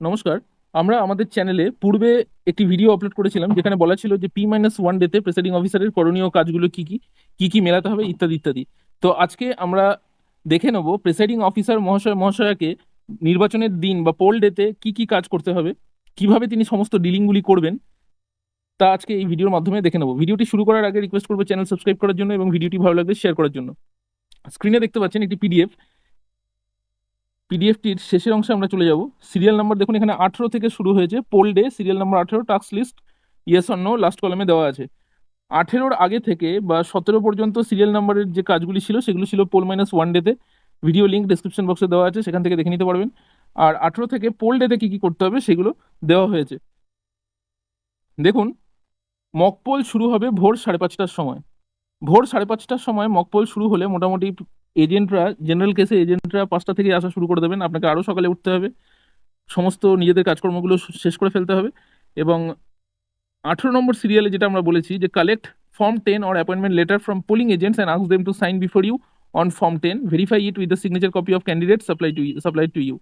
নমস্কার। আমরা আমাদের চ্যানেলে পূর্বে একটি ভিডিও আপলোড করেছিলাম, যেখানে বলা ছিল যে পি মাইনাস ওয়ান ডেতে প্রেসাইডিং অফিসারের করণীয় কাজগুলো কি কি কি কি মেলাতে হবে, ইত্যাদি ইত্যাদি। তো আজকে আমরা দেখে নেব প্রেসাইডিং অফিসার মহাশয়, মহাশয়াকে নির্বাচনের দিন বা পোল ডেতে কি কি কাজ করতে হবে, কীভাবে তিনি সমস্ত ডিলিংগুলি করবেন, তা আজকে এই ভিডিওর মাধ্যমে দেখে নেব। ভিডিওটি শুরু করার আগে রিকোয়েস্ট করব চ্যানেল সাবস্ক্রাইব করার জন্য এবং ভিডিওটি ভালো লাগলে শেয়ার করার জন্য। স্ক্রিনে দেখতে পাচ্ছেন একটি পিডিএফ পিডিএফটির শেষের অংশে আমরা চলে যাব। সিরিয়াল নাম্বার দেখুন, এখানে আঠেরো থেকে শুরু হয়েছে। পোল ডে সিরিয়াল নাম্বার আঠেরো টাস্ক লিস্ট ইয়েস অন্য লাস্ট কলামে দেওয়া আছে। আঠেরোর আগে থেকে বা সতেরো পর্যন্ত সিরিয়াল নাম্বারের যে কাজগুলি ছিল, সেগুলো ছিল পোল মাইনাস ওয়ান ডেতে ভিডিও লিঙ্ক ডিসক্রিপশন বক্সে দেওয়া আছে, সেখান থেকে দেখে নিতে পারবেন। আর আঠেরো থেকে পোল ডেতে কী কী করতে হবে, সেগুলো দেওয়া হয়েছে। দেখুন মকপোল শুরু হবে ভোর সাড়ে পাঁচটার সময়। ভোর সাড়ে পাঁচটার সময় মকপোল শুরু হলে মোটামুটি এজেন্টরা জেনারেল কেসে এজেন্টরা পাঁচটা থেকে আসা শুরু করে দেবেন। আপনাকে আরও সকালে উঠতে হবে। সমস্ত নিজেদের কাজকর্মগুলো শেষ করে ফেলতে হবে। এবং আঠেরো নম্বর সিরিয়ালে যেটা আমরা বলেছি যে collect form ten or appointment letter from polling agents and ask them to sign before you on form ten verify it with the signature copy of candidate supply to supply to you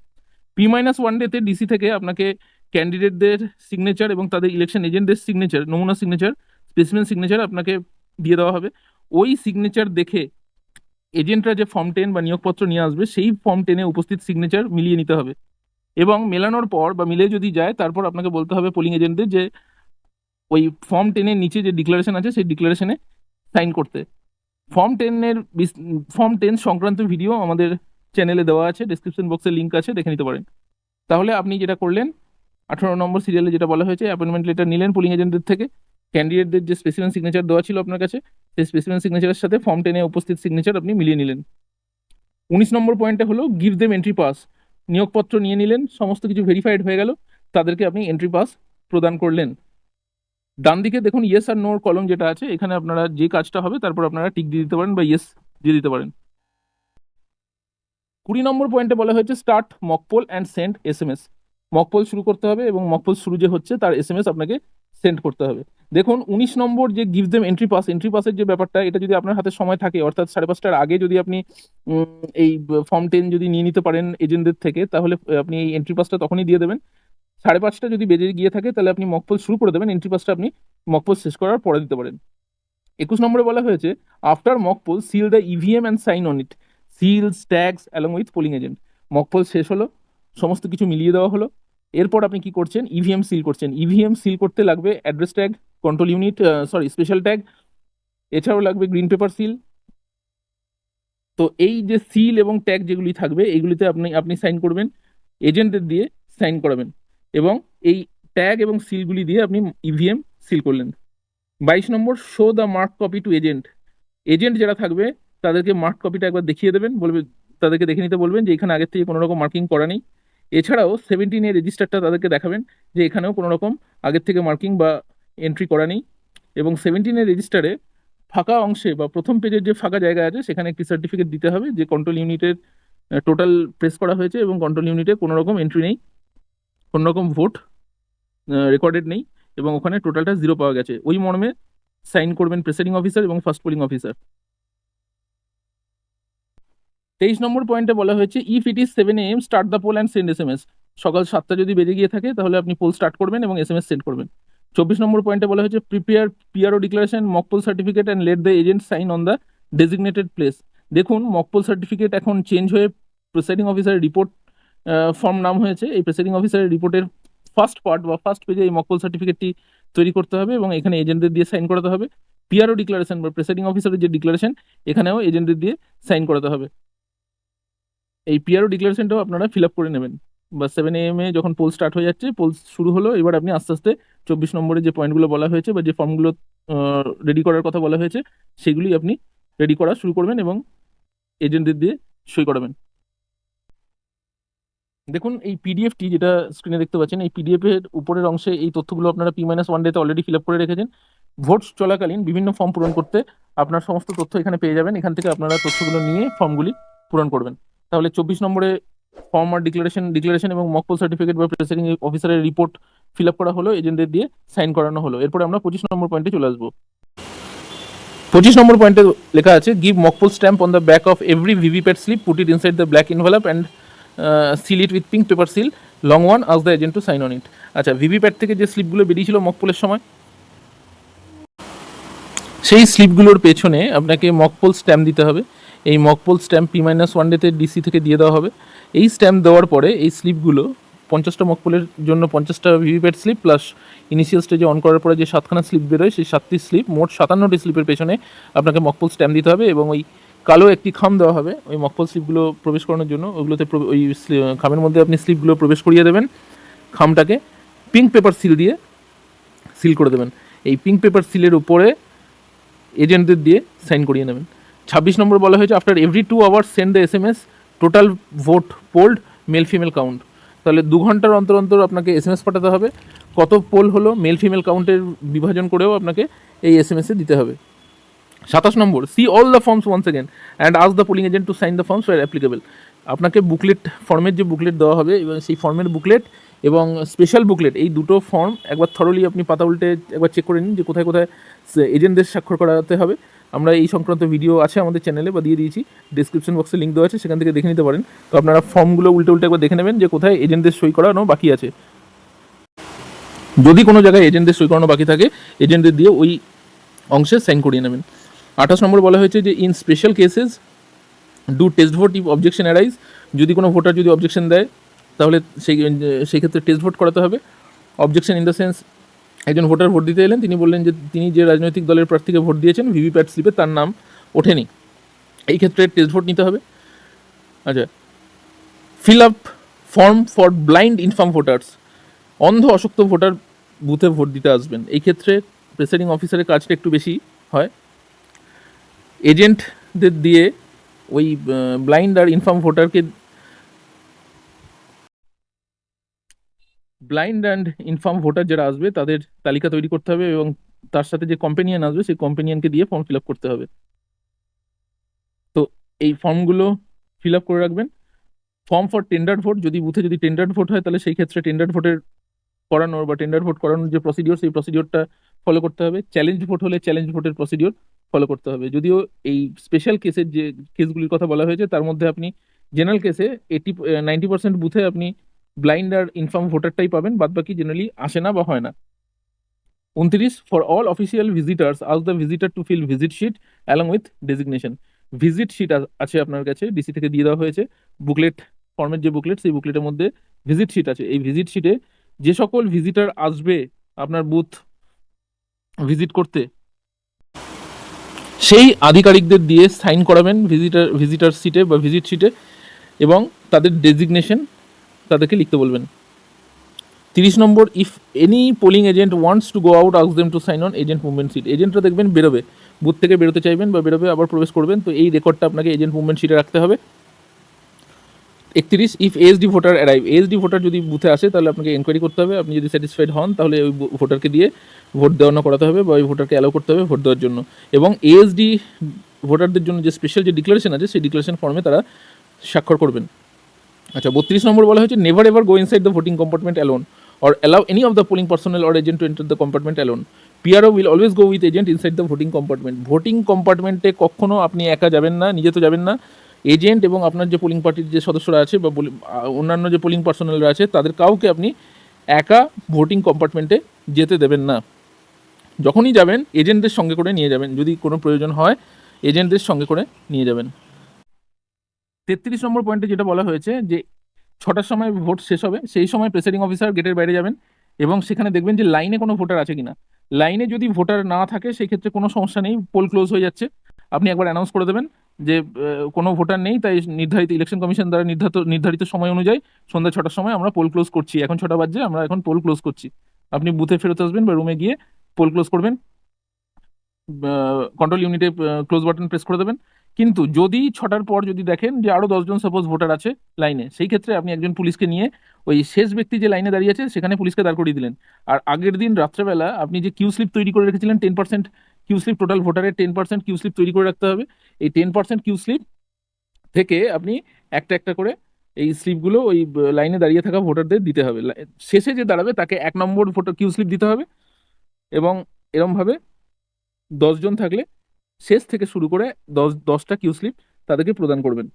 P minus one ডেতে DC থেকে আপনাকে ক্যান্ডিডেটদের signature এবং তাদের election এজেন্টদের signature নমুনা signature specimen signature আপনাকে দিয়ে দেওয়া হবে। ওই সিগনেচার দেখে এজেন্টরা যে ফর্ম টেন বা নিয়োগপত্র নিয়ে আসবে, সেই ফর্ম টেনে উপস্থিত সিগনেচার মিলিয়ে নিতে হবে। এবং মেলানোর পর বা মিলে যদি যায়, তারপর আপনাকে বলতে হবে পোলিং এজেন্টদের যে, ওই ফর্ম টেনের নিচে যে ডিক্লারেশন আছে, সেই ডিক্লারেশনে সাইন করতে। ফর্ম টেনের ফর্ম টেন সংক্রান্ত ভিডিও আমাদের চ্যানেলে দেওয়া আছে ডিসক্রিপশন বক্সে লিঙ্ক আছে, দেখে নিতে পারেন। তাহলে আপনি যেটা করলেন, আঠারো নম্বর সিরিয়ালে যেটা বলা হয়েছে অ্যাপয়েন্টমেন্ট লেটার নিলেন পোলিং এজেন্টদের থেকে ক্যান্ডিডেটদের যে স্পেসিমেন সিগনেচার দেওয়া ছিল আপনার কাছে, সেই স্পেসিমেন সিগনেচারের সাথে ফর্ম টেনে উপস্থিত সিগনেচার আপনি মিলিয়ে নিলেন। উনিশ নম্বর পয়েন্টে হলো গিভ দেম এন্ট্রি পাস নিয়োগপত্র নিয়ে নিলেন, সমস্ত কিছু ভেরিফাইড হয়ে গেল, তাদেরকে আপনি এন্ট্রি পাস প্রদান করলেন। ডান দিকে দেখুন ইয়েস আর নোর কলম যেটা আছে, এখানে আপনারা যে কাজটা হবে তারপর আপনারা টিক দিয়ে দিতে পারেন বা ইয়েস দিয়ে দিতে পারেন। কুড়ি নম্বর পয়েন্টে বলা হয়েছে start mock poll and send S M S mock poll শুরু করতে হবে এবং মকপোল শুরু যে হচ্ছে তার এস এম এস আপনাকে সেন্ড করতে হবে। দেখুন, উনিশ নম্বর যে give them entry pass entry পাসের যে ব্যাপারটা, এটা যদি আপনার হাতে সময় থাকে, অর্থাৎ সাড়ে পাঁচটার আগে যদি আপনি এই ফর্ম টেন যদি নিয়ে নিতে পারেন এজেন্টদের থেকে, তাহলে আপনি এই এন্ট্রি পাসটা তখনই দিয়ে দেবেন। সাড়ে পাঁচটা যদি বেজে গিয়ে থাকে, তাহলে আপনি মকপোল শুরু করে দেবেন এন্ট্রি পাসটা আপনি মকপোল শেষ করার পরে দিতে পারেন। একুশ নম্বরে বলা হয়েছে after mock poll seal the EVM and sign on it seals tags along with polling agent mock poll শেষ হলো সমস্ত কিছু মিলিয়ে দেওয়া হলো। এরপর আপনি কি করছেন? ইভিএম সিল করছেন। ইভিএম সিল করতে লাগবে address tag control unit sorry special tag এছাড়াও লাগবে গ্রিন পেপার সিল তো এই যে সিল এবং ট্যাগ যেগুলি থাকবে এইগুলিতে আপনি আপনি সাইন করবেন। এজেন্টের দিয়ে সাইন করাবেন। এবং এই ট্যাগ এবং সিলগুলি দিয়ে আপনি ইভিএম সিল করলেন। বাইশ নম্বর show the mark copy to agent agent যারা থাকবে, তাদেরকে মার্ক কপিটা একবার দেখিয়ে দেবেন। বলবে, তাদেরকে দেখে নিতে বলবেন যে এখানে আগের থেকে কোনো রকম মার্কিং করা নেই। এছাড়াও সেভেন্টিনের রেজিস্টারটা তাদেরকে দেখাবেন যে এখানেও কোনো রকম আগের থেকে মার্কিং বা এন্ট্রি করা নেই। এবং সেভেন্টিনের রেজিস্টারে ফাঁকা অংশে বা প্রথম পেজের যে ফাঁকা জায়গা আছে, সেখানে একটি সার্টিফিকেট দিতে হবে যে কন্ট্রোল ইউনিটের টোটাল প্রেস করা হয়েছে এবং কন্ট্রোল ইউনিটে কোনো রকম এন্ট্রি নেই, কোনো রকম ভোট রেকর্ডেড নেই এবং ওখানে টোটালটা জিরো পাওয়া গেছে। ওই মর্মে সাইন করবেন প্রেসাইডিং অফিসার এবং ফার্স্ট পোলিং অফিসার তেইশ নম্বর পয়েন্টে বলা হয়েছে if it is seven M start the poll and send S M S সকাল সাতটা যদি বেজে গিয়ে থাকে, তাহলে আপনি পোল স্টার্ট করবেন এবং এস এম এস সেন্ড করবেন। চব্বিশ নম্বর পয়েন্টে বলা হয়েছে prepare PRO declaration mock poll certificate and let the agent sign on the designated place দেখুন মকপোল সার্টিফিকেট এখন চেঞ্জ হয়ে প্রেসাইডিং অফিসারের রিপোর্ট ফর্ম নাম হয়েছে। এই প্রেসাইডিং অফিসারের রিপোর্টের ফার্স্ট পার্ট বা ফার্স্ট পেজে এই মকপোল সার্টিফিকেটটি তৈরি করতে হবে এবং এখানে এজেন্টদের দিয়ে সাইন করাতে হবে। পিআরও ডিক্লারেশন বা প্রেসাইডিং অফিসারের যে ডিক্লারেশন এখানেও এজেন্টদের দিয়ে সাইন করাতে হবে। এই পিআরও ডিক্লারেশনটাও আপনারা ফিল আপ করে নেবেন। বা সেভেন এম এ যখন পোল স্টার্ট হয়ে যাচ্ছে পোল শুরু হলো, এবার আপনি আস্তে আস্তে চব্বিশ নম্বরে যে পয়েন্টগুলো বলা হয়েছে বা যে ফর্মগুলো রেডি করার কথা বলা হয়েছে, সেগুলি আপনি রেডি করা শুরু করবেন এবং এজেন্টদের দিয়ে সই করাবেন। দেখুন, এই পিডিএফটি যেটা স্ক্রিনে দেখতে পাচ্ছেন, এই পিডিএফ এর উপরের অংশে এই তথ্যগুলো আপনারা পি মাইনাস ওয়ান ডেতে অলরেডি ফিল আপ করে রেখেছেন। ভোট চলাকালীন বিভিন্ন ফর্ম পূরণ করতে আপনার সমস্ত তথ্য এখানে পেয়ে যাবেন। এখান থেকে আপনারা তথ্যগুলো নিয়ে ফর্মগুলি পূরণ করবেন। তাহলে চব্বিশ নম্বরে ফর্ম আর ডিক্লারেশন ডিক্লারেশন এবং মকপোল সার্টিফিকেট বা প্রেসাইডিং অফিসারের রিপোর্ট ফিল আপ করা হলো এজেন্টদের দিয়ে সাইন করানো হলো। এরপরে আমরা পঁচিশ নম্বর পয়েন্টে চলে আসব। পঁচিশ নম্বর পয়েন্টে লেখা আছে give mock poll stamp on the back of every VVPAT slip put it inside the black envelope and seal it with pink paper seal long one ask the agent to sign on it আচ্ছা VVPAT থেকে যে স্লিপগুলো বেরিয়েছিল মকপোলের সময়? সেই স্লিপগুলোর পেছনে আপনাকে mock poll stamp দিতে হবে। এই mock poll stamp P minus one ডেতে ডিসি থেকে দিয়ে দেওয়া হবে। এই স্ট্যাম্প দেওয়ার পরে এই স্লিপগুলো পঞ্চাশটা মকপোলের জন্য পঞ্চাশটা ভিভিপ্যাট স্লিপ প্লাস ইনিশিয়াল স্টেজে অন করার পরে যে সাতখানা স্লিপ বেরোয়, সেই সাতটি স্লিপ মোট সাতান্নটি স্লিপের পেছনে আপনাকে মকপোল স্ট্যাম্প দিতে হবে এবং ওই কালো একটি খাম দেওয়া হবে। ওই মকপল স্লিপগুলো প্রবেশ করানোর জন্য ওগুলোতে ওই খামের মধ্যে আপনি স্লিপগুলো প্রবেশ করিয়ে দেবেন। খামটাকে পিঙ্ক পেপার সিল দিয়ে সিল করে দেবেন। এই পিঙ্ক পেপার সিলের উপরে এজেন্টদের দিয়ে সাইন করিয়ে নেবেন। ছাব্বিশ নম্বর বলা হয়েছে after every two hours send the S M S total vote polled male female count তাহলে দু ঘণ্টার অন্তর অন্তর আপনাকে এস এম এস পাঠাতে হবে। কত পোল হলো মেল ফিমেল কাউন্টের বিভাজন করেও আপনাকে এই এস এম এসে দিতে হবে। সাতাশ নম্বর see all the forms once again and ask the polling agent to sign the forms were applicable আপনাকে বুকলেট ফর্মের যে বুকলেট দেওয়া হবে, এবং সেই ফর্মের বুকলেট এবং স্পেশাল বুকলেট এই দুটো ফর্ম একবার থরলি আপনি পাতা উল্টে একবার চেক করে নিন যে কোথায় কোথায় এজেন্টদের স্বাক্ষর করাতে হবে। আমরা এই সংক্রান্ত ভিডিও আছে আমাদের চ্যানেলে বা দিয়ে দিয়েছি ডিসক্রিপশন বক্সে লিঙ্ক দেওয়া আছে, সেখান থেকে দেখে নিতে পারেন। তো আপনারা ফর্মগুলো উল্টে উল্টে একবার দেখে নেবেন যে কোথায় এজেন্টদের সই করানো বাকি আছে। যদি কোনো জায়গায় এজেন্টদের সই করানো বাকি থাকে এজেন্টদের দিয়ে ওই অংশে সাইন করিয়ে নেবেন। আঠাশ নম্বর বলা হয়েছে যে in special cases do test vote if objection arise যদি কোনো ভোটার যদি অবজেকশন দেয় তাহলে সেই সেই ক্ষেত্রে টেস্ট ভোট করাতে হবে। অবজেকশন ইন দ্য সেন্স একজন ভোটার ভোট দিতে এলেন, তিনি বললেন যে তিনি যে রাজনৈতিক দলের প্রার্থীকে ভোট দিয়েছেন ভিভিপ্যাট স্লিপে তার নাম ওঠেনি। এই ক্ষেত্রে টেস্ট ভোট নিতে হবে। আচ্ছা fill up form for blind infirm voters অন্ধ অশক্ত ভোটার বুথে ভোট দিতে আসবেন। এই ক্ষেত্রে প্রেসাইডিং অফিসারের কাজটা একটু বেশি হয়। এজেন্টদের দিয়ে ওই ব্লাইন্ড আর ইনফার্ম ভোটারকে ব্লাইন্ড অ্যান্ড ইনফর্ম ভোটার যারা আসবে, তাদের তালিকা তৈরি করতে হবে এবং তার সাথে যে কম্পেনিয়ান আসবে, সেই কম্পেনিয়ানকে দিয়ে ফর্ম ফিল আপ করতে হবে। তো এই ফর্মগুলো ফিল আপ করে রাখবেন। ফর্ম ফর টেন্ডার ভোট যদি বুথে যদি টেন্ডার ভোট হয়, তাহলে সেই ক্ষেত্রে টেন্ডার ভোটের করানোর বা টেন্ডার ভোট করানোর যে প্রসিডিওর সেই প্রসিডিওরটা ফলো করতে হবে। চ্যালেঞ্জ ভোট হলে চ্যালেঞ্জ ভোটের প্রসিডিওর ফলো করতে হবে। যদিও এই স্পেশাল কেসের যে কেসগুলির কথা বলা হয়েছে, তার মধ্যে আপনি জেনারেল কেসে এইটি নাইনটি পার্সেন্ট বুথে আপনি ব্লাইন্ড আর ইনফার্ম ভোটারটাই পাবেন বাদ বাকি জেনারেলি আসে না বা হয় না। উনত্রিশ for all official visitors ask the visitor to fill visit sheet along with designation visit sheet আছে আপনার কাছে ডিসি থেকে দিয়ে দেওয়া হয়েছে। বুকলেট ফর্মের যে বুকলেট সেই বুকলেটের মধ্যে ভিজিট শিট আছে। এই ভিজিট শিটে যে সকল ভিজিটার আসবে আপনার বুথ ভিজিট করতে, সেই আধিকারিকদের দিয়ে সাইন করাবেন ভিজিটার ভিজিটার সিটে বা ভিজিট শিটে এবং তাদের ডেজিগনেশন তাদেরকে লিখতে বলবেন। তিরিশ নম্বর if any polling agent wants to go out ask them to sign on agent movement sheet এজেন্টরা দেখবেন বেরোবে। বুথ থেকে বেরোতে চাইবেন বা বেরোবে, আবার প্রবেশ করবেন। তো এই রেকর্ডটা আপনাকে এজেন্ট মুভমেন্ট সিটে রাখতে হবে। একত্রিশ if SD voter arrive SD voter যদি বুথে আসে, তাহলে আপনাকে এনকোয়ারি করতে হবে। আপনি যদি স্যাটিসফাইড হন, তাহলে ওই ভোটারকে দিয়ে ভোট দেওয়ানো করাতে হবে বা ওই ভোটারকে অ্যালাউ করতে হবে ভোট দেওয়ার জন্য। এবং এএসডি ভোটারদের জন্য যে স্পেশাল যে ডিক্লারেশন আছে, সেই ডিক্লারেশন ফর্মে তারা স্বাক্ষর করবেন। আচ্ছা বত্রিশ নম্বর বলা হয়েছে never ever go inside the voting compartment alone or allow any of the polling personnel or agent to enter the compartment alone PRO will always go with agent inside the voting compartment voting কম্পার্টমেন্টে কখনো আপনি একা যাবেন না, নিজে তো যাবেন না। Agent এবং আপনার যে পোলিং পার্টির যে সদস্যরা আছে বা অন্যান্য যে পোলিং পার্সোনালরা আছে, তাদের কাউকে আপনি একা ভোটিং কম্পার্টমেন্টে যেতে দেবেন না। যখনই যাবেন এজেন্টদের সঙ্গে করে নিয়ে যাবেন। যদি কোনো প্রয়োজন হয় এজেন্টদের সঙ্গে করে নিয়ে যাবেন। তেত্রিশ নম্বর পয়েন্টে যেটা বলা হয়েছে যে ছটার সময় ভোট শেষ হবে, সেই সময় প্রেসাইডিং অফিসার গেটের বাইরে যাবেন এবং সেখানে দেখবেন যে লাইনে কোনো ভোটার আছে কিনা। লাইনে যদি ভোটার না থাকে সেই ক্ষেত্রে কোনো সমস্যা নেই পোল ক্লোজ হয়ে যাচ্ছে। আপনি একবার অ্যানাউন্স করে দেবেন যে কোনো ভোটার নেই, তাই নির্ধারিত ইলেকশন কমিশন দ্বারা নির্ধারিত নির্ধারিত সময় অনুযায়ী সন্ধ্যা ছটার সময় আমরা পোল ক্লোজ করছি। এখন ছটা বাজে আমরা এখন পোল ক্লোজ করছি। আপনি বুথে ফেরত আসবেন বা রুমে গিয়ে পোল ক্লোজ করবেন। কন্ট্রোল ইউনিটে ক্লোজ বাটন প্রেস করে দেবেন। কিন্তু যদি ছটার পর যদি দেখেন যে আরও দশজন সাপোজ ভোটার আছে লাইনে সেই ক্ষেত্রে আপনি একজন পুলিশকে নিয়ে ওই শেষ ব্যক্তি যে লাইনে দাঁড়িয়ে আছে, সেখানে পুলিশকে দাঁড় করিয়ে দিলেন। আর আগের দিন রাত্রেবেলা আপনি যে কিউ স্লিপ তৈরি করে রেখেছিলেন ten percent queue slip total ভোটারের টেন পার্সেন্ট কিউ স্লিপ তৈরি করে রাখতে হবে। এই টেন পার্সেন্ট কিউ স্লিপ থেকে আপনি একটা একটা করে এই স্লিপগুলো ওই লাইনে দাঁড়িয়ে থাকা ভোটারদের দিতে হবে। শেষে যে দাঁড়াবে তাকে এক নম্বর ভোটার কিউ স্লিপ দিতে হবে এবং এরমভাবে দশজন থাকলে শেষ থেকে শুরু করে দশ, দশটা কিউ স্লিপ তাদেরকে প্রদান করবেন।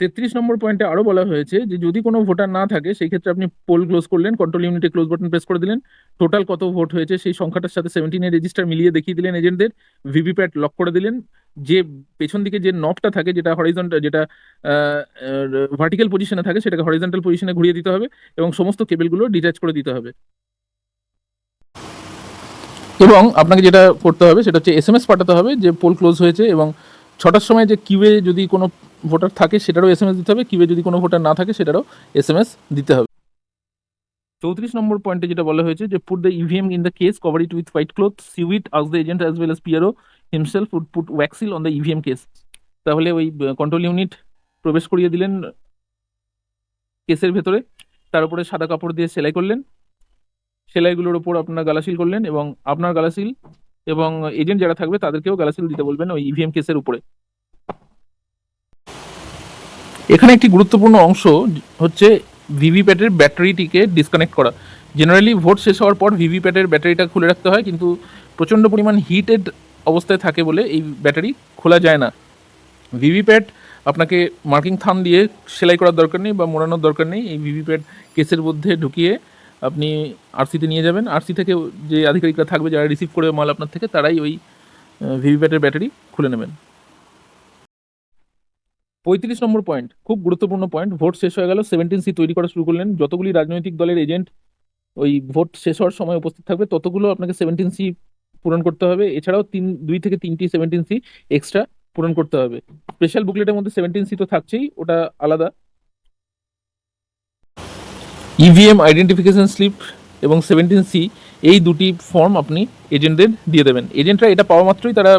তেত্রিশ নম্বর পয়েন্টে আরও বলা হয়েছে যে, যদি কোনো ভোটার না থাকে, সেই ক্ষেত্রে আপনি পোল ক্লোজ করলেন কন্ট্রোল ইউনিটে ক্লোজ বাটন প্রেস করে দিলেন টোটাল কত ভোট হয়েছে সেই সংখ্যাটার সাথে সেভেন্টিনের রেজিস্টার মিলিয়ে দেখিয়ে দিলেন এজেন্টদের ভিভিপ্যাট লক করে দিলেন, যে পেছন দিকে যে নবটা থাকে, যেটা হরিজন্টাল যেটা ভার্টিক্যাল পজিশনে থাকে, সেটাকে হরিজন্টাল পজিশনে ঘুরিয়ে দিতে হবে এবং সমস্ত কেবেলগুলো ডিটাচ করে দিতে হবে। এবং আপনাকে যেটা করতে হবে, সেটা হচ্ছে এস এম এস পাঠাতে হবে, যে পোল ক্লোজ হয়েছে এবং ছটার সময় যে কিউয়ে যদি কোনো ভোটার থাকে, সেটারও এস এম এস দিতে হবে কিউয়ে যদি কোনো ভোটার না থাকে, সেটারও এস এম এস দিতে হবে। চৌত্রিশ নম্বর পয়েন্টে যেটা বলা হয়েছে যে put the EVM in the case cover it with white cloth sew it ask the agent as well as PRO himself would put wax seal on the EVM case তাহলে ওই কন্ট্রোল ইউনিট প্রবেশ করিয়ে দিলেন কেসের ভেতরে, তার উপরে সাদা কাপড় দিয়ে সেলাই করলেন সেলাইগুলোর ওপর আপনারা গালাসিল করলেন এবং আপনার গালাসিল এবং এজেন্ট যারা থাকবে তাদেরকেও গালাসিল দিতে বলবেন ওই ইভিএম কেসের উপরে। এখানে একটি গুরুত্বপূর্ণ অংশ হচ্ছে ভিভিপ্যাটের ব্যাটারিটিকে ডিসকানেক্ট করা। জেনারেলি ভোট শেষ হওয়ার পর ভিভিপ্যাটের ব্যাটারিটা খুলে রাখতে হয়, কিন্তু প্রচণ্ড পরিমাণ হিটেড অবস্থায় থাকে বলে এই ব্যাটারি খোলা যায় না। ভিভিপ্যাট আপনাকে মার্কিং থাম দিয়ে সেলাই করার দরকার নেই বা মোড়ানোর দরকার নেই। এই ভিভিপ্যাট কেসের মধ্যে ঢুকিয়ে আপনি আরসিতে নিয়ে যাবেন। আরসি থেকে যে আধিকারিকরা থাকবে, যারা রিসিভ করবে মাল আপনার থেকে, তারাই ওই ভিভিপ্যাটের ব্যাটারি খুলে নেবেন। পঁয়ত্রিশ নম্বর পয়েন্ট খুব গুরুত্বপূর্ণ পয়েন্ট ভোট শেষ হয়ে গেল। সেভেন্টিন সি তৈরি করা শুরু করলেন। যতগুলি রাজনৈতিক দলের এজেন্ট ওই ভোট শেষ হওয়ার সময় উপস্থিত থাকবে, ততগুলো আপনাকে সেভেন্টিন সি পূরণ করতে হবে। এছাড়াও তিন, দুই থেকে তিনটি সেভেন্টিন সি এক্সট্রা পূরণ করতে হবে। স্পেশাল বুকলেটের মধ্যে সেভেন্টিন সি তো থাকছেই, ওটা আলাদা। ইভিএম আইডেন্টিফিকেশন স্লিপ এবং সেভেন্টিন সি এই দুটি ফর্ম আপনি এজেন্টদের দিয়ে দেবেন। এজেন্টরা এটা পাওয়া মাত্রই তারা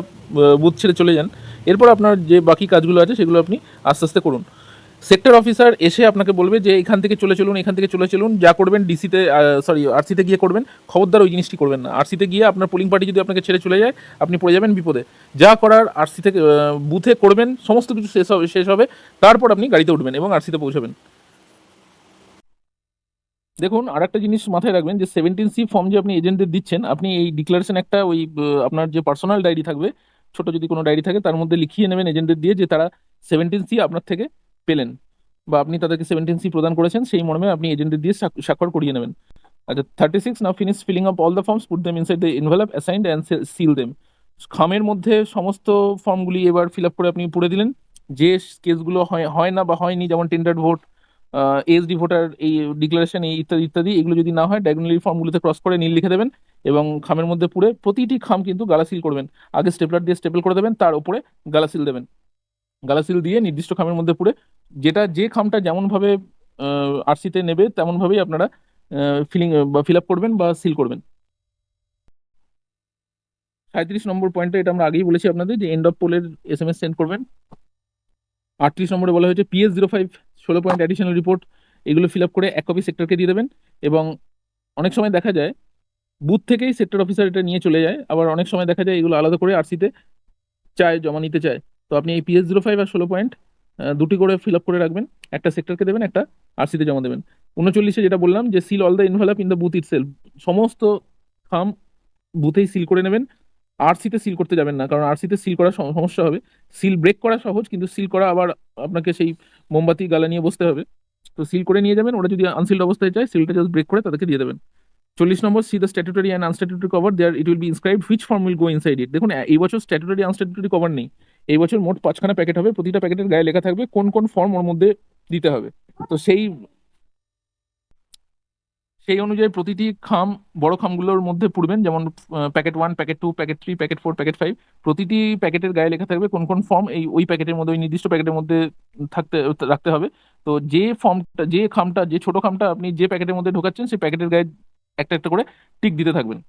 বুথ ছেড়ে চলে যান। এরপর আপনার যে বাকি কাজগুলো আছে সেগুলো আপনি আস্তে আস্তে করুন। সেক্টর অফিসার এসে আপনাকে বলবে যে, এখান থেকে চলে চলুন, এখান থেকে চলে চলুন, যা করবেন ডিসিতে সরি আরসিতে গিয়ে করবেন। খবরদার ওই জিনিসটি করবেন না। আরসিতে গিয়ে আপনার পোলিং পার্টি যদি আপনাকে ছেড়ে চলে যায়, আপনি পড়ে যাবেন বিপদে। যা করার আরসি থেকে বুথে করবেন, সমস্ত কিছু শেষ হবে শেষ হবে। তারপর আপনি গাড়িতে উঠবেন এবং আরসিতে পৌঁছাবেন। দেখুন আর একটা জিনিস মাথায় রাখবেন যে সেভেন্টিন সি ফর্ম যে আপনি এজেন্টদের দিচ্ছেন, আপনি এই ডিক্লারেশন একটা ওই আপনার যে পার্সোনাল ডায়েরি থাকবে, ছোট যদি কোনো ডায়েরি থাকে, তার মধ্যে লিখিয়ে নেবেন এজেন্টদের দিয়ে যে তারা সেভেন্টিন সি আপনার থেকে পেলেন বা আপনি তাদেরকে সেভেন্টিন সি প্রদান করেছেন, সেই মর্মে আপনি এজেন্টদের দিয়ে স্বাক্ষর করিয়ে নেবেন। আচ্ছা thirty six now finish filling up all the forms put them inside the envelope assigned and seal them খামের মধ্যে সমস্ত ফর্মগুলি এবার ফিল আপ করে আপনি পুড়ে দিলেন। যে কেসগুলো হয় হয় না বা হয়নি, যেমন টেন্ডার ভোট এসডি ভোটার এই ডিক্লারেশন এই ইত্যাদি ইত্যাদি, এগুলো যদি না হয় ডায়াগোনালি ফর্মগুলোতে ক্রস করে নীল লিখে দেবেন এবং খামের মধ্যে পুরে প্রতিটি খাম কিন্তু গালাসিল করবেন। আগে স্টেপলার দিয়ে স্টেপল করে দেবেন, তার উপরে গালাসিল দেবেন। গালাসিল দিয়ে নির্দিষ্ট খামের মধ্যে পুরে যেটা, যে খামটা যেমনভাবে আরসিতে নেবে, তেমনভাবেই আপনারা ফিলিং বা ফিল আপ করবেন বা সিল করবেন। সাঁত্রিশ নম্বর পয়েন্টটা এটা আমরা আগেই বলেছি আপনাদের যে এন্ড অফ পোলের এস এম এস সেন্ড করবেন। আটত্রিশ নম্বরে বলা হয়েছে পিএস জিরো ফাইভ ষোলো পয়েন্ট অ্যাডিশনাল রিপোর্ট এগুলো ফিল আপ করে এক কপি সেক্টরকে দিয়ে দেবেন এবং অনেক সময় দেখা যায় বুথ থেকেই সেক্টর অফিসার এটা নিয়ে চলে যায়, আবার অনেক সময় দেখা যায় এগুলো আলাদা করে আরসিতে চায়, জমা নিতে চায়। তো আপনি এই পিএস জিরো ফাইভ আর ষোলো পয়েন্ট দুটি করে ফিল আপ করে রাখবেন, একটা সেক্টরকে দেবেন, একটা আরসিতে জমা দেবেন। উনচল্লিশে যেটা বললাম যে seal all the envelope in the booth itself সমস্ত খাম বুথেই সিল করে নেবেন। আরসিতে সিল করতে যাবেন না, কারণ আরসিতে সিল করা সমস্যা হবে। সিল ব্রেক করা সহজ, কিন্তু সিল করা আবার আপনাকে সেই মোমবাতি, গালা নিয়ে বসতে হবে। তো সিল করে নিয়ে যাবেন। ওরা যদি আনসিল্ড অবস্থায় চায় সিলটা জাস্ট ব্রেক করে তাদেরকে দিয়ে দেবেন। চল্লিশ নম্বর see the statutory and unstatutory cover there it will be inscribe which form will go inside it দেখুন, এই বছর স্ট্যাটুটারি আনস্ট্যাটুটারি কভার নেই। এই বছর মোট পাঁচখানা প্যাকেট হবে। প্রতিটা প্যাকেটের গায়ে লেখা থাকবে কোন কোন ফর্ম ওর মধ্যে দিতে হবে। তো সেই সেই অনুযায়ী প্রতিটি খাম, বড় খামগুলোর মধ্যে পুড়বেন, যেমন packet one packet two packet three packet four packet five প্রতিটি প্যাকেটের গায়ে লেখা থাকবে কোন কোন ফর্ম এই, ওই প্যাকেটের মধ্যে, ওই নির্দিষ্ট প্যাকেটের মধ্যে থাকতে, রাখতে হবে। তো যে ফর্মটা যে খামটা, যে ছোট খামটা আপনি যে প্যাকেটের মধ্যে ঢোকাচ্ছেন, সেই প্যাকেটের গায়ে একটা একটা করে টিক দিতে থাকবেন।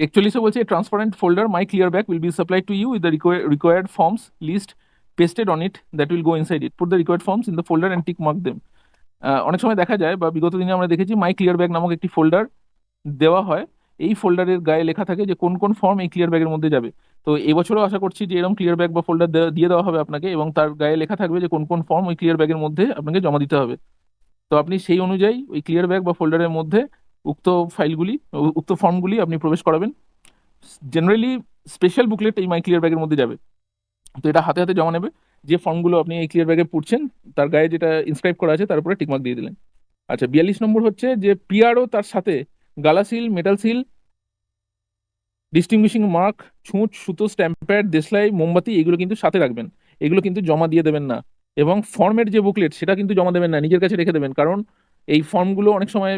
একচল্লিশে বলছে transparent folder my clear bag will be supply to you with the required forms list pasted on it that will go inside it put the required forms in the folder and tick mark them অনেক সময় দেখা যায় বা বিগত দিনে আমরা দেখেছি মাই clear bag নামক একটি ফোল্ডার দেওয়া হয়। এই ফোল্ডারের গায়ে লেখা থাকে যে কোন কোন ফর্ম এই ক্লিয়ার ব্যাগের মধ্যে যাবে। তো এবছরও আশা করছি যে এরকম ক্লিয়ার ব্যাগ বা ফোল্ডার দিয়ে দেওয়া হবে আপনাকে এবং তার গায়ে লেখা থাকবে যে কোন কোন ফর্ম ওই ক্লিয়ার ব্যাগের মধ্যে আপনাকে জমা দিতে হবে। তো আপনি সেই অনুযায়ী ওই ক্লিয়ার ব্যাগ বা ফোল্ডারের মধ্যে উক্ত ফাইলগুলি, উক্ত ফর্মগুলি আপনি প্রবেশ করাবেন। জেনারেলি স্পেশাল বুকলেট এই মাই ক্লিয়ার ব্যাগের মধ্যে যাবে। তো এটা হাতে হাতে জমা নেবে। যে ফর্মগুলো আপনি এই ক্লিয়ার ব্যাগে পড়ছেন, তার গায়ে যেটা ইনস্ক্রাইব করা আছে, তার উপরে টিকমার্ক দিয়ে দিলেন। আচ্ছা বিয়াল্লিশ নম্বর হচ্ছে যে পিআরও তার সাথে গালা seal metal seal distinguishing mark ছুঁচ, সুতো স্ট্যাম্প প্যাড দেশলাই, মোমবাতি, এগুলো কিন্তু সাথে রাখবেন। এগুলো কিন্তু জমা দিয়ে দেবেন না। এবং ফর্মের যে বুকলেট সেটা কিন্তু জমা দেবেন না, নিজের কাছে রেখে দেবেন। কারণ এই ফর্মগুলো অনেক সময়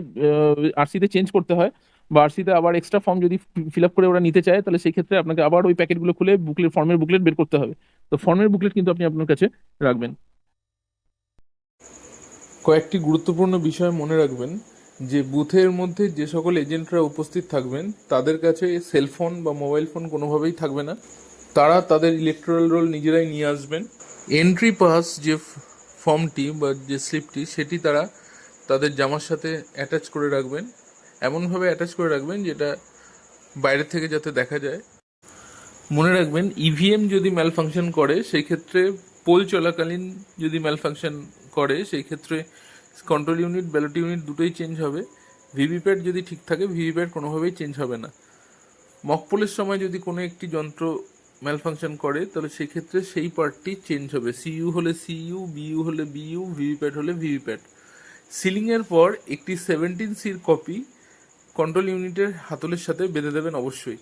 আরসিতে চেঞ্জ করতে হয়। বা আরসিতে আবার এক্সট্রা ফর্ম যদি ফিল আপ করে ওরা নিতে চায়, তাহলে সেই ক্ষেত্রে আপনাকে আবার ওই প্যাকেটগুলো খুলে বুকলেট ফর্মের বুকলেট বের করতে হবে। তো ফর্মের বুকলেট কিন্তু আপনি আপনার কাছে রাখবেন। কয়েকটি গুরুত্বপূর্ণ বিষয় মনে রাখবেন, যে বুথের মধ্যে যে সকল এজেন্টরা উপস্থিত থাকবেন, তাদের কাছে সেলফোন বা মোবাইল ফোন কোনোভাবেই থাকবে না। তারা তাদের ইলেকট্রাল রোল নিজেরাই নিয়ে আসবেন। এন্ট্রি পাস যে ফর্মটি বা যে স্লিপটি সেটি তারা তাদের জামার সাথে অ্যাটাচ করে রাখবেন। এমনভাবে অ্যাটাচ করে রাখবেন যেটা বাইরে থেকে যাতে দেখা যায়। মনে রাখবেন ইভিএম যদি ম্যাল ফাংশন করে, সেই ক্ষেত্রে পোল চলাকালীন যদি ম্যাল ফাংশন করে, সেই ক্ষেত্রে কন্ট্রোল ইউনিট ব্যালট ইউনিট দুটোই চেঞ্জ হবে। ভিভিপ্যাট যদি ঠিক থাকে ভিভিপ্যাট কোনোভাবেই চেঞ্জ হবে না। মকপোলের সময় যদি কোনো একটি যন্ত্র ম্যাল ফাংশন করে, তাহলে সেই ক্ষেত্রে সেই পার্টটি চেঞ্জ হবে। সিইউ হলে সিইউ বিইউ হলে বিইউ ভিভিপ্যাট হলে ভিভিপ্যাট সিলিংয়ের পর একটি সেভেন্টিন সির কপি কন্ট্রোল ইউনিটের হাতলের সাথে বেঁধে দেবেন অবশ্যই।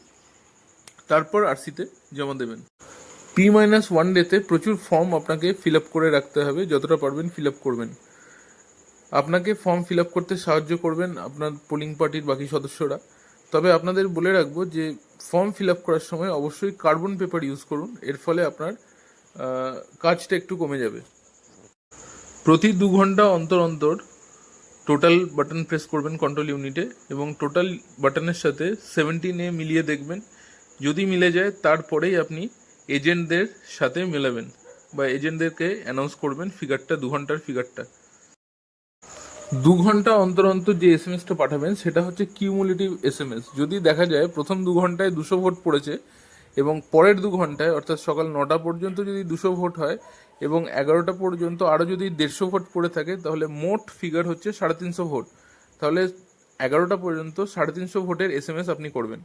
তারপর আরসিতে জমা দেবেন। পি মাইনাস ওয়ান ডেতে প্রচুর ফর্ম আপনাকে ফিল আপ করে রাখতে হবে, যতটা পারবেন ফিল আপ করবেন। আপনাকে ফর্ম ফিল আপ করতে সাহায্য করবেন আপনার পোলিং পার্টির বাকি সদস্যরা। তবে আপনাদের বলে রাখব যে ফর্ম ফিল আপ করার সময় অবশ্যই কার্বন পেপার ইউজ করুন, এর ফলে আপনার কাজটা একটু কমে যাবে। প্রতি দু ঘণ্টা অন্তর অন্তর টোটাল বাটন প্রেস করবেন কন্ট্রোল ইউনিটে এবং টোটাল বাটনের সাথে সেভেন্টিন এ মিলিয়ে দেখবেন। যদি মিলে যায়, তারপরেই আপনি এজেন্টদের সাথে মেলাবেন বা এজেন্টদেরকে অ্যানাউন্স করবেন ফিগারটা দু ঘণ্টার ফিগারটা দু ঘণ্টা অন্তর অন্তর যে এস এম এসটা পাঠাবেন, সেটা হচ্ছে কিউমুলেটিভ এস এম এস যদি দেখা যায়, প্রথম দু ঘন্টায় দুশো ভোট পড়েছে এবং পরের দু ঘন্টায়, অর্থাৎ সকাল নটা পর্যন্ত যদি দুশো ভোট হয় এবং এগারোটা পর্যন্ত আরও যদি দেড়শো ভোট পড়ে থাকে, তাহলে মোট ফিগার হচ্ছে সাড়ে তিনশো ভোট। তাহলে এগারোটা পর্যন্ত সাড়ে তিনশো ভোটের এস আপনি করবেন।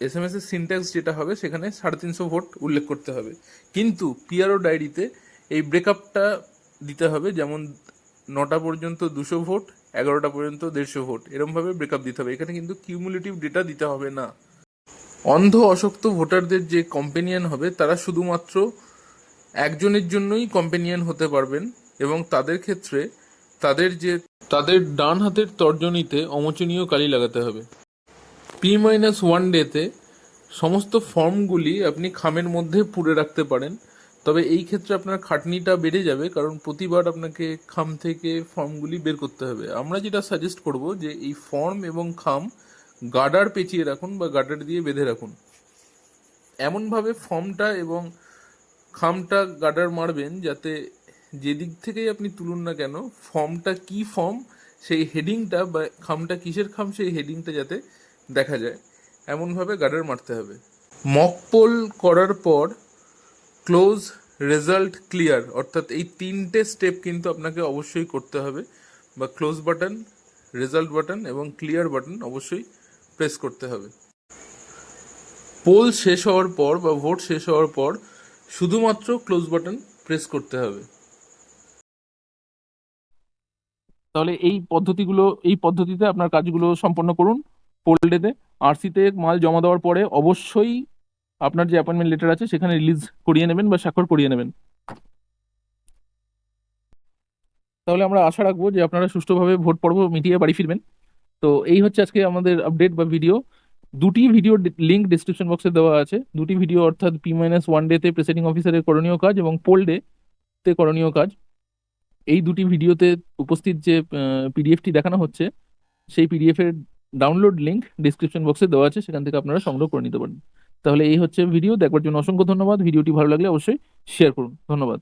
এস এম এস এর সিনট্যাক্স যেটা হবে, সেখানে সাড়ে তিনশো ভোট উল্লেখ করতে হবে। কিন্তু পিআরও ডায়েরিতে এই ব্রেকআপটা দিতে হবে, যেমন নটা পর্যন্ত দুশো ভোট, এগারোটা পর্যন্ত দেড়শো ভোট, এরমভাবে ব্রেকআপ দিতে হবে। এখানে কিন্তু কিউমুলেটিভ ডেটা দিতে হবে না। অন্ধ অশক্ত ভোটারদের যে কম্পেনিয়ান হবে, তারা শুধুমাত্র একজনের জন্যই কম্পেনিয়ান হতে পারবেন এবং তাদের ক্ষেত্রে তাদের যে, তাদের ডান হাতের তর্জনীতে অমোচনীয় কালি লাগাতে হবে। পি মাইনাস ওয়ান ডেতে সমস্ত ফর্মগুলি আপনি খামের মধ্যে পুরে রাখতে পারেন। তবে এই ক্ষেত্রে আপনার খাটনিটা বেড়ে যাবে, কারণ প্রতিবার আপনাকে খাম থেকে ফর্মগুলি বের করতে হবে। আমরা যেটা সাজেস্ট করব যে এই ফর্ম এবং খাম গার্ডার পেঁচিয়ে রাখুন বা গার্ডার দিয়ে বেঁধে রাখুন। এমনভাবে ফর্মটা এবং খামটা গার্ডার মারবেন যাতে যেদিক থেকেই আপনি তুলুন না কেন, ফর্মটা কি ফর্ম, সেই হেডিংটা বা খামটা কিসের খাম, সেই হেডিংটা যাতে দেখা যায়। এমনভাবে গার্ডার মারতে হবে। মক পোল করার পর ক্লোজ রেজাল্ট ক্লিয়ার, অর্থাৎ এই তিনটে স্টেপ কিন্তু আপনাকে অবশ্যই করতে হবে। বা ক্লোজ বাটন, রেজাল্ট বাটন এবং ক্লিয়ার বাটন অবশ্যই প্রেস করতে হবে। পোল শেষ হওয়ার পর বা ভোট শেষ হওয়ার পর শুধুমাত্র ক্লোজ বাটন প্রেস করতে হবে। তাহলে এই পদ্ধতিগুলো, এই পদ্ধতিতে আপনার কাজগুলো সম্পন্ন করুন। পোল্ডেতে আরসিতে মাল জমা দেওয়ার পরে অবশ্যই আপনার যে অ্যাপয়েন্টমেন্ট লেটার আছে সেখানে রিলিজ করিয়ে নেবেন বা স্বাক্ষর করিয়ে নেবেন। তাহলে আমরা আশা রাখব যে আপনারা সুষ্ঠুভাবে ভোট পর্ব মিটিয়ে বাড়ি ফিরবেন। তো এই হচ্ছে আজকে আমাদের আপডেট বা ভিডিও দুটি ভিডিও লিঙ্ক ডিসক্রিপশন বক্সে দেওয়া আছে। দুটি ভিডিও অর্থাৎ পি মাইনাস ওয়ান ডেতে প্রেসাইডিং অফিসারের করণীয় কাজ এবং পোল ডে তে করণীয় কাজ। এই দুটি ভিডিওতে উপস্থিত যে পিডিএফটি দেখানো হচ্ছে, সেই পিডিএফ এর ডাউনলোড লিঙ্ক ডিসক্রিপশন বক্সে দেওয়া আছে। সেখান থেকে আপনারা সংগ্রহ করে নিতে পারেন। তাহলে এই হচ্ছে ভিডিও দেখবার জন্য অসংখ্য ধন্যবাদ। ভিডিওটি ভালো লাগলে অবশ্যই শেয়ার করুন। ধন্যবাদ।